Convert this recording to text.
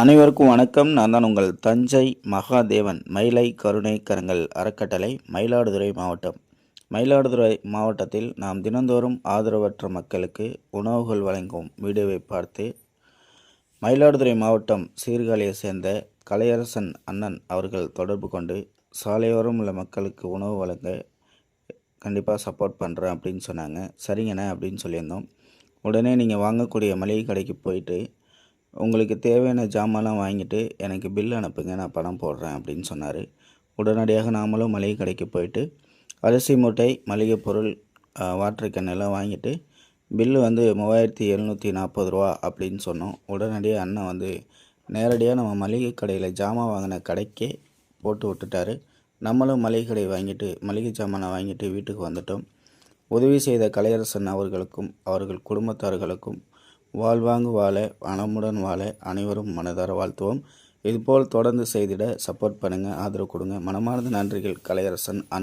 அனைவருக்கும் வணக்கம். நான் தான் உங்கள் தஞ்சை மகாதேவன். மயிலை கருணை கரங்கள் அறக்கட்டளை மயிலாடுதுறை மாவட்டம். மயிலாடுதுறை மாவட்டத்தில் நாம் தினந்தோறும் ஆதரவற்ற மக்களுக்கு உணவுகள் வழங்கும் வீடியோவை பார்த்து மயிலாடுதுறை மாவட்டம் சீர்காழியை சேர்ந்த கலையரசன் அண்ணன் அவர்கள் தொடர்பு கொண்டு சாலையோரம் உள்ள மக்களுக்கு உணவு வழங்க கண்டிப்பாக சப்போர்ட் பண்ணுறேன் அப்படின்னு சொன்னாங்க. சரிங்கண்ணே அப்படின்னு சொல்லியிருந்தோம். உடனே நீங்கள் வாங்கக்கூடிய மளிகை கடைக்கு போயிட்டு உங்களுக்கு தேவையான ஜாமான்லாம் வாங்கிட்டு எனக்கு பில் அனுப்புங்க நான் பணம் போடுறேன் அப்படின்னு சொன்னார். உடனடியாக நாமளும் மளிகை கடைக்கு போயிட்டு அரிசி மூட்டை மளிகை பொருள் வாட்டர் கேன் எல்லாம் வாங்கிட்டு பில்லு வந்து மூவாயிரத்தி எழுநூற்றி நாற்பது ரூபா அப்படின்னு சொன்னோம். உடனடியாக அண்ணன் வந்து நேரடியாக நம்ம மளிகை கடையில் ஜாமான் வாங்கின கடைக்கே போட்டு விட்டுட்டாரு. நம்மளும் மளிகை கடை வாங்கிட்டு மளிகை ஜாமானை வாங்கிட்டு வீட்டுக்கு வந்துட்டோம். உதவி செய்த கலையரசன் அவர்களுக்கும் அவர்கள் குடும்பத்தார்களுக்கும் வாழ்வாங்கு வாழ வனமுடன் வாழ அனைவரும் மனதார வாழ்த்துவோம். இதுபோல் தொடர்ந்து செய்திட சப்போர்ட் பண்ணுங்கள் ஆதரவு கொடுங்க. மனமார்ந்த நன்றிகள் கலையரசன் அண்ணன்